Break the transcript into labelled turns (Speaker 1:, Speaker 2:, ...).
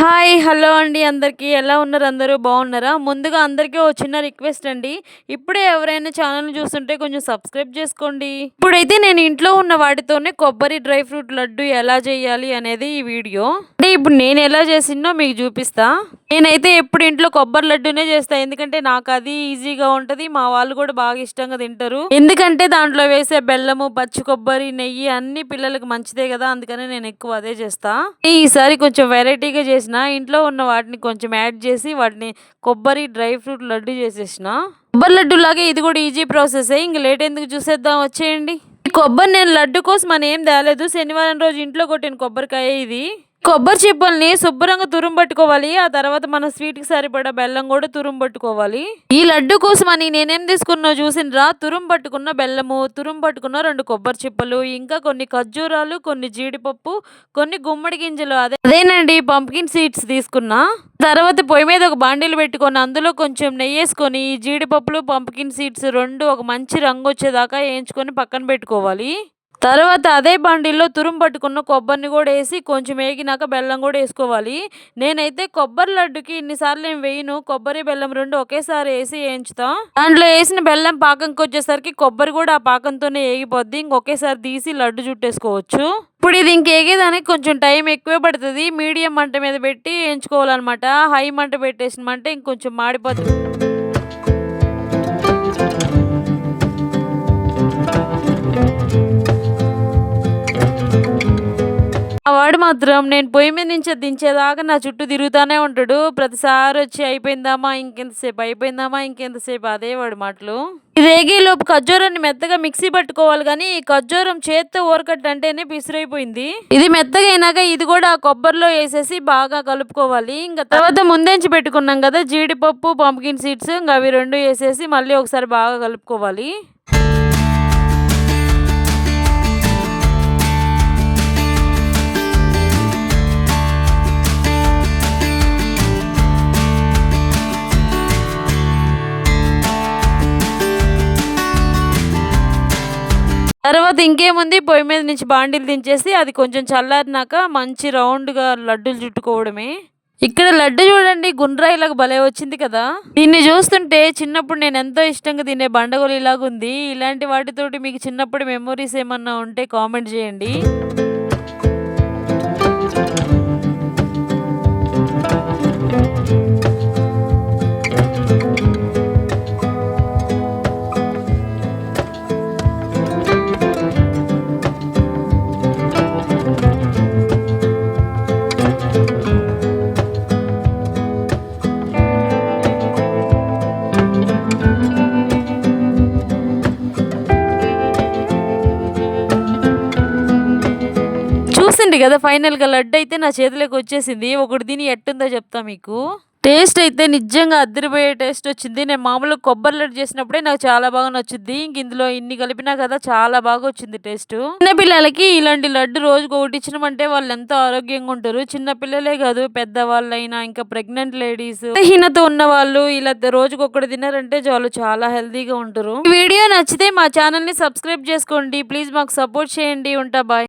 Speaker 1: Hi hello అండి అందరికీ. ఎలా ఉన్నారు అందరూ? బాగున్నారా? ముందుగా అందరికీ ఓ చిన్న రిక్వెస్ట్ అండి. ఇప్పుడే ఎవరైనా ఛానల్ చూస్తుంటే కొంచెం సబ్స్క్రైబ్ చేసుకోండి. ఇప్పుడైతే నేను ఇంట్లో ఉన్న వాటితోనే కొబ్బరి డ్రై ఫ్రూట్ లడ్డు ఎలా చేయాలి అనేది ఈ వీడియో. అంటే ఇప్పుడు నేను ఎలా చేసినో మీకు చూపిస్తా. నేనైతే ఎప్పుడు ఇంట్లో కొబ్బరి లడ్డూనే చేస్తా. ఎందుకంటే నాకు అది ఈజీగా ఉంటది. మా వాళ్ళు కూడా బాగా ఇష్టంగా తింటారు. ఎందుకంటే దాంట్లో వేసే బెల్లము పచ్చి కొబ్బరి నెయ్యి అన్ని పిల్లలకు మంచిదే కదా. అందుకని నేను ఎక్కువ అదే చేస్తా. ఈసారి కొంచెం వెరైటీగా చేసిన. ఇంట్లో ఉన్న వాటిని కొంచెం యాడ్ చేసి వాటిని కొబ్బరి డ్రై ఫ్రూట్ లడ్డు చేసేసిన. కొబ్బరి లడ్డు లాగే ఇది కూడా ఈజీ ప్రాసెస్. ఇంక లేట్ ఎందుకు చూసేద్దాం? వచ్చేయండి. కొబ్బరి నేను లడ్డు కోసం అని ఏం తేలేదు. శనివారం రోజు ఇంట్లో కొట్టిన కొబ్బరికాయ ఇది. కొబ్బరి చిప్పల్ని శుభ్రంగా తురుం పట్టుకోవాలి. ఆ తర్వాత మన స్వీట్కి సరిపడా బెల్లం కూడా తురుం పట్టుకోవాలి. ఈ లడ్డు కోసం అని నేనేం తీసుకున్నా చూసినరా? తురుం పట్టుకున్న బెల్లము తురుం పట్టుకున్న రెండు కొబ్బరి చిప్పలు ఇంకా కొన్ని ఖర్జూరాలు కొన్ని జీడిపప్పు కొన్ని గుమ్మడి గింజలు అదే అదేనండి పంప్కిన్ సీడ్స్ తీసుకున్నా. తర్వాత పొయ్యి మీద ఒక బాండీలు పెట్టుకొని అందులో కొంచెం నెయ్యి వేసుకొని ఈ జీడిపప్పులు పంప్కిన్ సీడ్స్ రెండు ఒక మంచి రంగు వచ్చేదాకా వేయించుకొని పక్కన పెట్టుకోవాలి. తర్వాత అదే బండిల్లో తురుము పట్టుకున్న కొబ్బరిని కూడా వేసి కొంచెం వేగినాక బెల్లం కూడా వేసుకోవాలి. నేనైతే కొబ్బరి లడ్డుకి ఇన్నిసార్లు ఏం వేయను. కొబ్బరి బెల్లం రెండు ఒకేసారి వేసి వేయించుతాం. దాంట్లో వేసిన బెల్లం పాకంకి వచ్చేసరికి కొబ్బరి కూడా ఆ పాకంతోనే వేగిపోద్ది. ఇంకొకేసారి తీసి లడ్డు చుట్టేసుకోవచ్చు. ఇప్పుడు ఇది ఇంకేగేదానికి కొంచెం టైం ఎక్కువే పడుతుంది. మీడియం మంట మీద పెట్టి వేయించుకోవాలన్నమాట. హై మంట పెట్టేసినమంటే ఇంకొంచెం మాడిపోతుంది. మాత్రం నేను పొయ్యి మీద నుంచి దించేదాకా నా చుట్టూ తిరుగుతానే ఉంటాడు. ప్రతిసారి వచ్చి అయిపోయిందామా ఇంకెంతసేపు అయిపోయిందామా ఇంకెంతసేపు అదే వాడు మాటలు. ఇది లోపు ఖర్జూరాన్ని మెత్తగా మిక్సీ పట్టుకోవాలి కానీ ఈ ఖర్జూరం చేత్తో ఊరకట్టంటేనే పిసిరైపోయింది. ఇది మెత్తగా అయినాక ఇది కూడా ఆ కొబ్బరిలో వేసేసి బాగా కలుపుకోవాలి. ఇంకా తర్వాత ముందేంచి పెట్టుకున్నాం కదా జీడిపప్పు పంప్కిన్ సీడ్స్ ఇంకా అవి రెండు వేసేసి మళ్ళీ ఒకసారి బాగా కలుపుకోవాలి. తర్వాత ఇంకేముంది? పొయ్యి మీద నుంచి బాండీలు దించేసి అది కొంచెం చల్లారినాక మంచి రౌండ్గా లడ్డూలు చుట్టుకోవడమే. ఇక్కడ లడ్డు చూడండి గుండ్రాయిలాగా భలే వచ్చింది కదా. దీన్ని చూస్తుంటే చిన్నప్పుడు నేను ఎంతో ఇష్టంగా తినే బండగోలు ఇలాగుంది ఇలాంటి వాటితోటి మీకు చిన్నప్పుడు మెమొరీస్ ఏమన్నా ఉంటే కామెంట్ చేయండి. చూసింది కదా ఫైనల్గా లడ్డు అయితే నా చేతిలోకి వచ్చేసింది. ఒకటి దీని ఎట్టుందో చెప్తా మీకు. టేస్ట్ అయితే నిజంగా అద్దరిపోయే టేస్ట్ వచ్చింది. నేను మామూలుగా కొబ్బరి లడ్డు చేసినప్పుడే నాకు చాలా బాగా నచ్చుద్ది. ఇంక ఇందులో ఇన్ని కలిపినా కదా చాలా బాగా వచ్చింది టేస్ట్. చిన్న పిల్లలకి ఇలాంటి లడ్డు రోజుకు ఒకటి ఇచ్చినామంటే వాళ్ళు ఎంతో ఆరోగ్యంగా ఉంటారు. చిన్న పిల్లలే కాదు పెద్దవాళ్ళైనా ఇంకా ప్రెగ్నెంట్ లేడీస్ హీనత ఉన్న వాళ్ళు ఇలా రోజుకు ఒకటి తిన్నారంటే వాళ్ళు చాలా హెల్తీగా ఉంటారు. వీడియో నచ్చితే మా ఛానల్ని సబ్స్క్రైబ్ చేసుకోండి. ప్లీజ్ మాకు సపోర్ట్ చేయండి. ఉంటా బాయ్